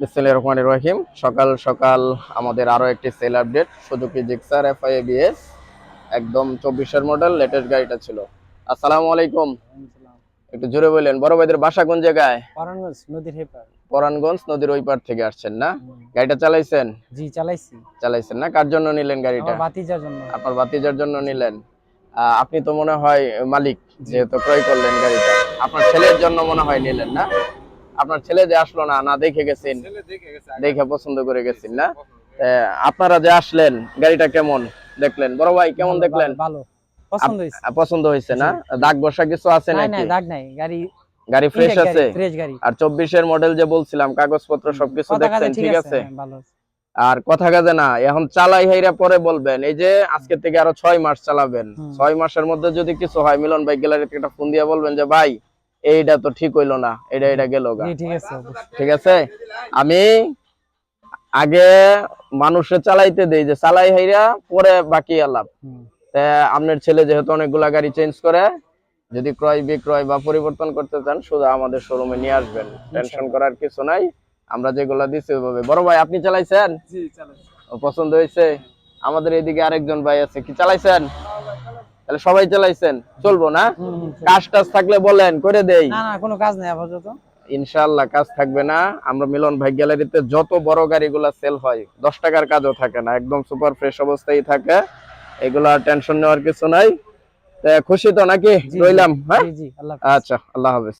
রহমানির রহিম। সকাল সকাল আমাদের আরও একটি sale update Suzuki Gixxer FI ABS একদম চব্বিশের মডেল লেটেস্ট গাড়িটা ছিল। আসসালামু আলাইকুম। একটু জোরে বললেন বড় ভাইদের বাসা কোন জায়গায়? পরানগঞ্জ নদীর হেপার পরানগঞ্জ নদীর ওই পার থেকে আসছেন না? গাড়িটা চালাইছেন? জি চালাইছি। চালাইছেন না? কার জন্য নিলেন গাড়িটা? বাতিজার জন্য। আপনার বাতিজার জন্য নিলেন। আহ, আপনি তো মনে হয় মালিক যেহেতু ক্রয় করলেন গাড়িটা। আপনার ছেলের জন্য মনে হয় নিলেন না? আপনার ছেলে যে আসলো না না দেখে গেছেন? দেখে পছন্দ করে গেছেন না? আহ, আপনারা যে আসলেন গাড়িটা কেমন দেখলেন? বড় ভাই কেমন দেখলেন? ভালো পছন্দ হয়েছে। পছন্দ হয়েছে না? দাগ বসা কিছু আছে নাকি? দাগ নাই। গাড়ি গাড়ি ফ্রেশ আছে? আর চব্বিশের মডেল যে বলছিলাম কাগজপত্র সবকিছু দেখছেন ঠিক আছে হ্যাঁ, আছে। আর কথা কাজে না এখন চালাই হাইরা পরে বলবেন এই যে আজকে থেকে আরও ছয় মাস চালাবেন। ছয় মাসের মধ্যে যদি কিছু হয় মিলন ভাই গ্যালারি থেকে একটা ফোন দিয়ে বলবেন যে ভাই এইটা তো ঠিক হইল না এটা এটা গেল ঠিক আছে ঠিক আছে? আমি আগে মানুষে চালাইতে দেই যে চালাই হাইরা পরে বাকি আলাপ আপনার ছেলে যেহেতু অনেকগুলা গাড়ি চেঞ্জ করে যদি ক্রয় বিক্রয় বা পরিবর্তন করতে চান শুধু আমাদের শোরুমে নিয়ে আসবেন। টেনশন করার কিছু নাই আমরা যেগুলা দিচ্ছি ওইভাবে। বড় ভাই আপনি চালাইছেন? ও পছন্দ হয়েছে? আমাদের এদিকে আরেকজন ভাই আছে কি চালাইছেন? তাহলে সবাই চালাইছেন। চলবো না? কাজ টাজ থাকলে বলেন করে দেই। না না কোনো কাজ নেই আপাতত। ইনশাআল্লাহ কাজ থাকবে না। আমরা মিলন ভাই গ্যালারিতে যত বড় গাড়িগুলা সেল হয় দশ টাকার কাজও থাকে না একদম সুপার ফ্রেশ অবস্থায় থাকে। এগুলা টেনশন নেওয়ার কিছু নাই। খুশি তো নাকি। রইলাম হ্যাঁ? জি জি আচ্ছা আল্লাহ হাফেজ।